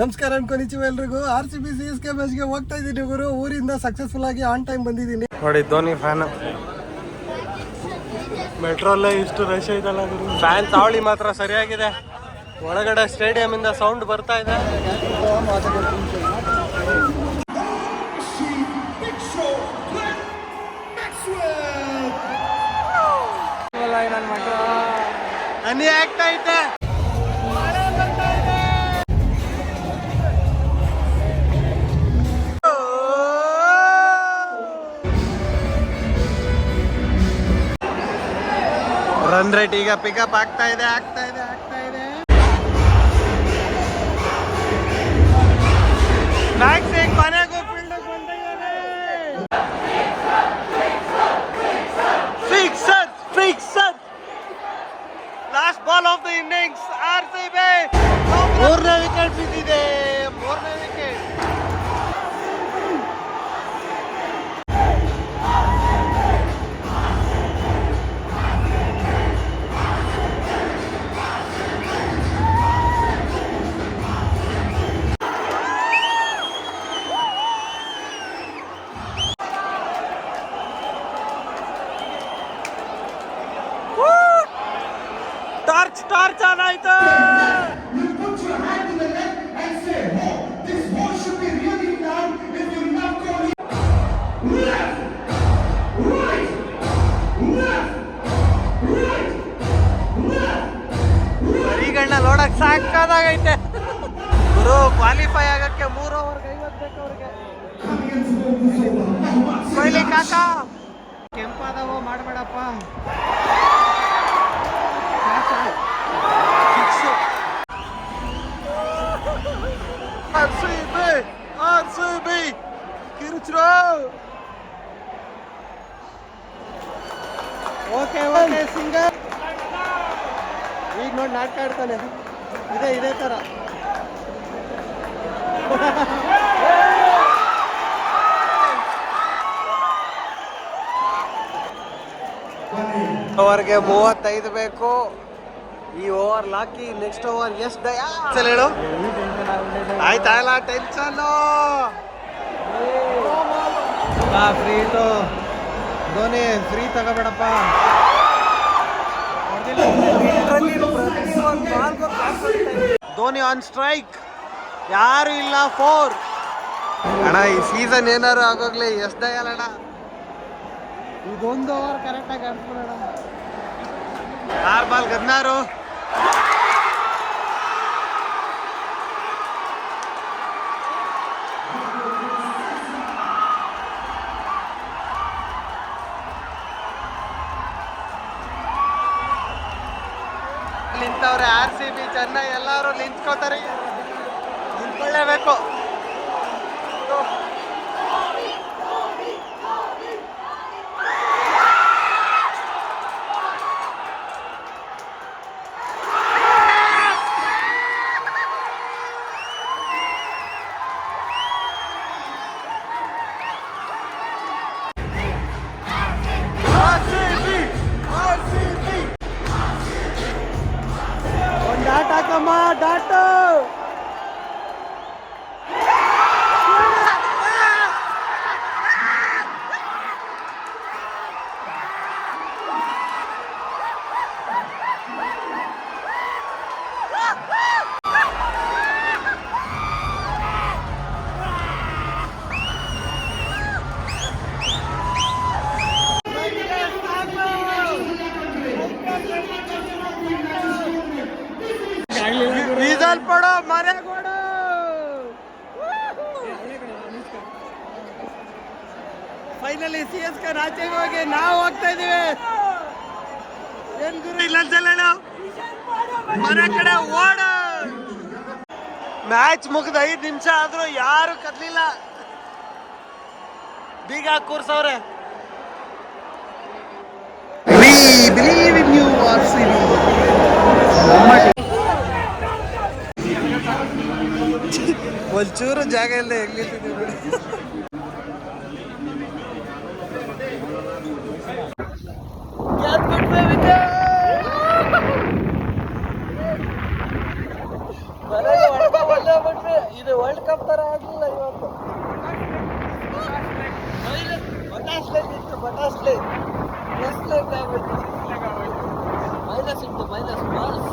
ನಮಸ್ಕಾರ ಅನ್ಕೊಂಡಿದ್ದೀವಿ ಎಲ್ರಿಗೂ R C B C S K ಮ್ಯಾಚ್ಗೆ ಹೋಗ್ತಾ ಇದ್ದೀನಿ ಗುರು. ಊರಿಂದ ಸಕ್ಸಸ್ಫುಲ್ ಆಗಿ ಆನ್ ಟೈಮ್ ಬಂದಿದ್ದೀನಿ. ನೋಡಿ ಧೋನಿ ಫ್ಯಾನ್ ಮೆಟ್ರೋಲ್ಲೇ ಇಷ್ಟು ರಶ್ ಐತಲ್ಲ ಗುರು. ಫ್ಯಾನ್ ತಾವಳಿ ಮಾತ್ರ ಸರಿಯಾಗಿದೆ. ಒಳಗಡೆ ಸ್ಟೇಡಿಯಂ ಇಂದ ಸೌಂಡ್ ಬರ್ತಾ ಇದೆ. ಅನಿ ಆಗ್ತಾ ಐತೆ. ರನ್ ರೇಟ್ ಈಗ ಪಿಕಪ್ ಆಗ್ತಾ ಇದೆ ಆಗ್ತಾ ಇದೆ ಆಗ್ತಾ ಇದೆ. ಮ್ಯಾಕ್ಸ್ ಈಗ right, left." ಮರಿಗಣ್ಣ ನೋಡಕ್ ಸಾಕಾದಾಗೈತೆ. ಗುರು ಕ್ವಾಲಿಫೈ ಆಗಕ್ಕೆ ಮೂರು ಓವರ್ ಐವತ್ತು ಬೇಕು ಅವ್ರಿಗೆ ಕೊಹ್ಲಿ ಕಾಕ. ಕೆಂಪಾದವ ಮಾಡಬೇಡಪ್ಪ R C B R C B ಕಿರುಚ್ರು okay okay singer ಈಗ ನೋಡಿ ನಾಟಕ ಆಡ್ತಾನೆ. ಇದೆ ಇದೇ ತರ. ಅವರಿಗೆ ಮೂವತ್ತೈದು ಬೇಕು. ಈ ಓವರ್ ಲಾಕಿ ನೆಕ್ಸ್ಟ್ ಓವರ್ ಎಷ್ಟು ದಯಾ ಹೇಳು. ಆಯ್ತಾ ಇಲ್ಲ ಟೆನ್ಷನ್ ಫ್ರೀ ಧೋನಿ ಫ್ರೀ ತಗೋಬೇಡಪ್ಪ. ಧೋನಿ ಆನ್ ಸ್ಟ್ರೈಕ್ ಯಾರು ಇಲ್ಲ ಫೋರ್ ಅಣ್ಣ, ಈ ಸೀಸನ್ ಏನಾರು ಆಗೋಗ್ಲಿ ಎಷ್ಟ ಇದೊಂದು ಓವರ್ ಕರೆಕ್ಟಾಗಿ ಆಡ್ತಾರೆ ಯಾರು ಬಾಲ್ ಗದ್ನಾರು? ನಿಂತವ್ರೆ ಆರ್ ಸಿ ಬಿ ಚೆನ್ನೈ ಎಲ್ಲರೂ ನಿಂತ್ಕೋತಾರೆ. ನಿಂತ್ಕೊಳ್ಳೇಬೇಕು. ಮನೆ ಫೈನಲಿ ಸಿ ಎಸ್ ಕೆ ರಾಜ್ಯ ಹೋಗಿ ನಾವು ಹೋಗ್ತಾ ಇದೀವಿ ಏನ್ ಗುರು? ಇಲ್ಲ ಮನೆ ಕಡೆ ಓಡ. ಮ್ಯಾಚ್ ಮುಗಿದ ಐದು ನಿಮಿಷ ಆದ್ರೂ ಯಾರು ಕದ್ಲಿಲ್ಲ. ಬೀಗ ಕೂರ್ಸವ್ರೆ. ಒಂಚೂರು ಜಾಗ ಇಲ್ಲ ಹೆಂಗ್ ನಿಂತಿದ್ದೀವಿ. ಇದು ವರ್ಲ್ಡ್ ಕಪ್ ತರ ಆಗಲಿಲ್ಲ ಇವತ್ತು ಬಟಾಸ್ ಲೈನ್ ಇತ್ತು ಬಟಾಸ್ ಲೈನ್ ಪ್ಲಸ್ ಲೈನ್ ಆಗ್ಬಿಟ್ಟು ಮೈನಸ್ ಇತ್ತು ಮೈನಸ್ ಬಾಲ್ಸ್